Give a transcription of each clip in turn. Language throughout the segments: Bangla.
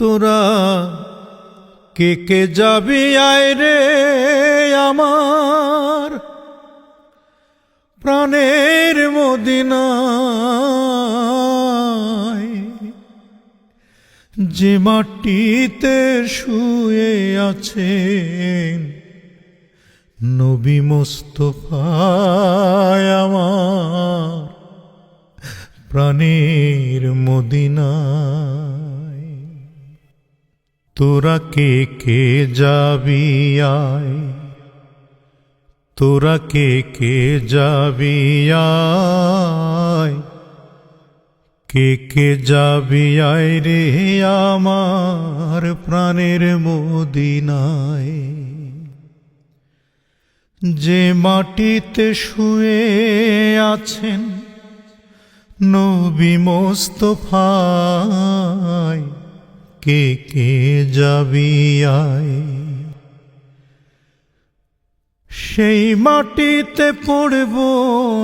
তোরা কে কে যাবি আয় রে আমার? প্রাণের মদিনায় যে মাটিতে শুয়ে আছেন নবী মোস্তফায় আমার প্রাণের মদিনায়। তোরা কে কে যাবি আয়? তোরা কে কে যাবি আয়? কে কে যাবি আয় রে আমার প্রাণের মদিনায়? যে মাটিতে শুয়ে আছেন নবী মোস্তফায় কে কে যাবি আয়? সেই মাটিতে পড়ব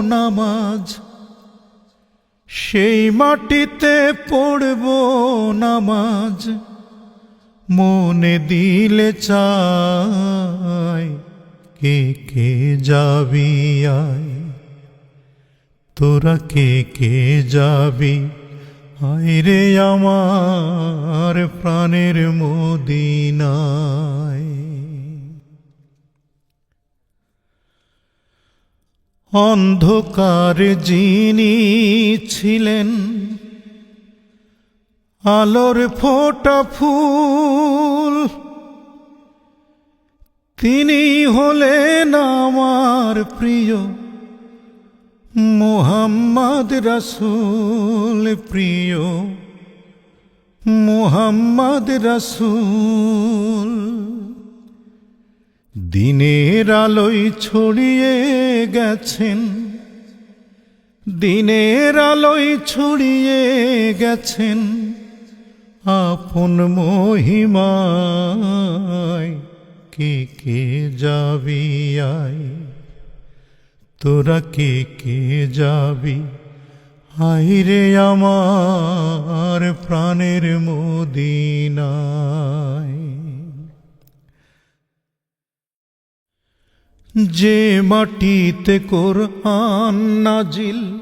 নামাজ, সেই মাটিতে পড়ব নামাজ, মনে দিলে চায় কে কে যাবি আয়? তোরা কে কে যাবি আয় রে আমার প্রাণের মদিনায়। অন্ধকার যিনি ছিলেন, আলোর ফোটা ফুল, তিনি হলেন আমার প্রিয় মোহাম্মদ রসুল প্রিয়, মোহাম্মদ রসুল দিনের আলোয় ছড়িয়ে গেছেন, দিনের আলোয় ছড়িয়ে গেছেন আপন মহিমায় কে কে যাবি আয় তোরা কে কে যাবি? আইরে আমার প্রাণের মদিনায়। যে মাটিতে কোরআন নাজিল,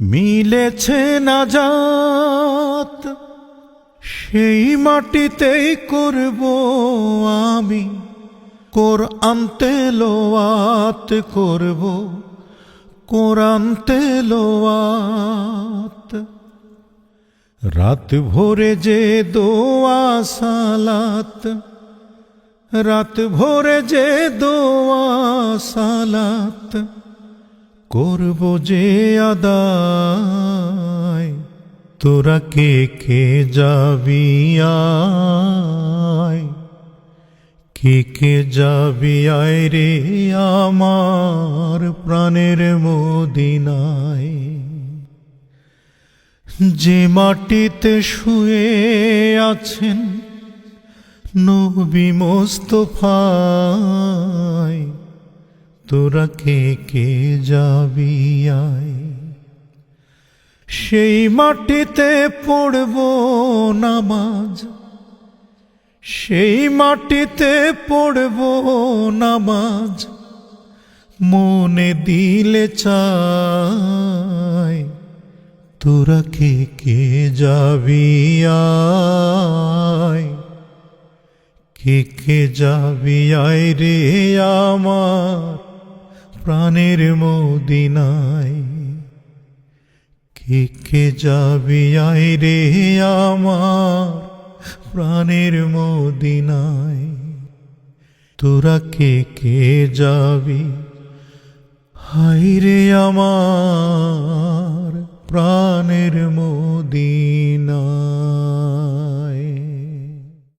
মিলেছে নাজাত সেই মাটিতেই করব আমি। কোরআন তেলোয়াত করব কোরআন তেলোয়াত রাত ভোরে যে দোয়া সালাত, রাত ভোরে যে দোয়া সালাত, করব যে আদায়, তোরা কে কে যাবি আয়। কে কে যাবি আয় রে আমার প্রাণের মদিনায়? যে মাটিতে শুয়ে আছেন নবী মোস্তফায় তোরা কে কে যাবি আয়? সেই মাটিতে পড়ব নামাজ সেই মাটিতে পড়ব নামাজ, মনে দিলে চায় তোরা কে কে যাবি কে কে যাবি আয় রে আমার প্রাণের মদিনায়? কে কে যাবি আয় রে আমার প্রাণের মদিনায়। তোরা কে কে যাবি? হাইরে আমার প্রাণের মোদি